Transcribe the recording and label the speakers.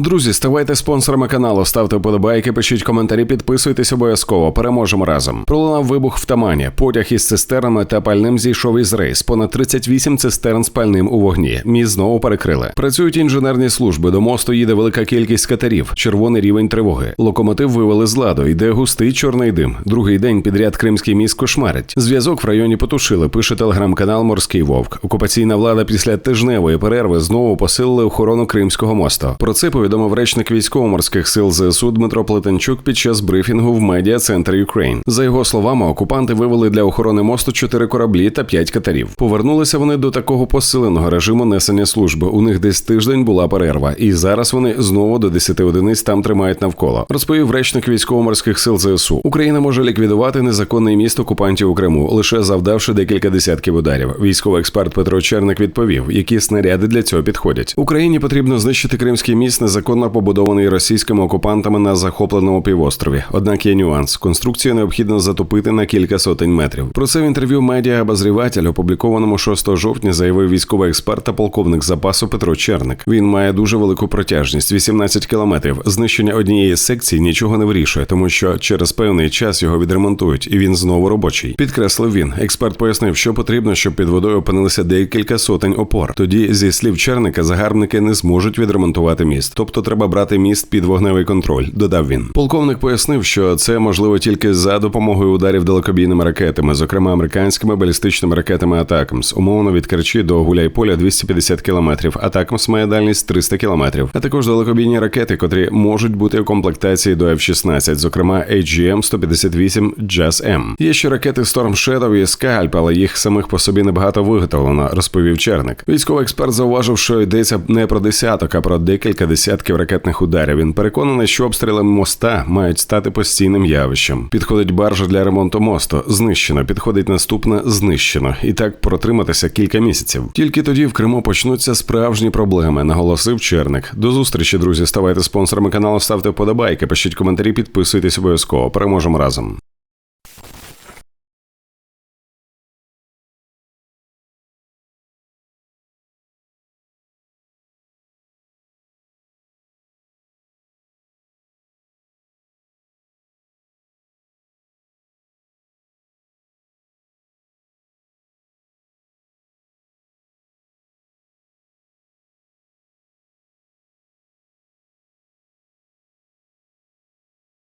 Speaker 1: Друзі, ставайте спонсорами каналу, ставте вподобайки, пишіть коментарі, підписуйтесь обов'язково. Переможемо разом. Пролунав вибух в Тамані. Потяг із цистернами та пальним зійшов із рейс. Понад 38 цистерн з пальним у вогні. Міст знову перекрили. Працюють інженерні служби. До мосту їде велика кількість катерів. Червоний рівень тривоги. Локомотив вивели з ладу. Йде густий чорний дим. Другий день підряд Кримський міст кошмарить. Зв'язок в районі потушили. Пише телеграм-канал Морський Вовк. Окупаційна влада після тижневої перерви знову посилили охорону Кримського мосту. Про це повідомив речник військово-морських сил ЗСУ Дмитро Плетенчук під час брифінгу в медіа центр Юкрейн. За його словами, окупанти вивели для охорони мосту чотири кораблі та п'ять катерів. Повернулися вони до такого посиленого режиму несення служби. У них десь тиждень була перерва, і зараз вони знову до 10 одиниць там тримають навколо. Розповів речник військово-морських сил ЗСУ. Україна може ліквідувати незаконний міст окупантів у Криму, лише завдавши декілька десятків ударів. Військовий експерт Петро Черник відповів, які снаряди для цього підходять. Україні потрібно знищити кримський міст, незаконно побудований російськими окупантами на захопленому півострові. Однак є нюанс. Конструкцію необхідно затопити на кілька сотень метрів. Про це в інтерв'ю медіа обозріватель, опублікованому 6 жовтня, заявив військовий експерт та полковник запасу Петро Черник. Він має дуже велику протяжність 18 кілометрів. Знищення однієї з секцій нічого не вирішує, тому що через певний час його відремонтують, і він знову робочий. Підкреслив він. Експерт пояснив, що потрібно, щоб під водою опинилися декілька сотень опор. Тоді, зі слів Черника, загарбники не зможуть відремонтувати міст, тобто треба брати міст під вогневий контроль. Додав він. Полковник пояснив, що це можливо тільки за допомогою ударів далекобійними ракетами, зокрема американськими балістичними ракетами Атакамс. Умовно від Керчі до Гуляйполя 250 кілометрів. Атакамс має дальність 300 кілометрів, а також далекобійні ракети, котрі можуть бути у комплектації до F-16, зокрема HGM 158 JAS M. Є ще ракети Storm Shadow і Scalp, але їх самих по собі небагато виготовлено, розповів Черник. Військовий експерт зауважив, що йдеться не про десяток, а про декілька десятків ракетних ударів. Він переконаний, що обстріли моста мають стати постійним явищем. Підходить баржа для ремонту мосту, знищено. Підходить наступна, знищено. І так протриматися кілька місяців. Тільки тоді в Криму почнуться справжні проблеми, наголосив Черник. До зустрічі, друзі. Ставайте спонсорами каналу, ставте вподобайки, пишіть коментарі, підписуйтесь обов'язково. Переможемо разом.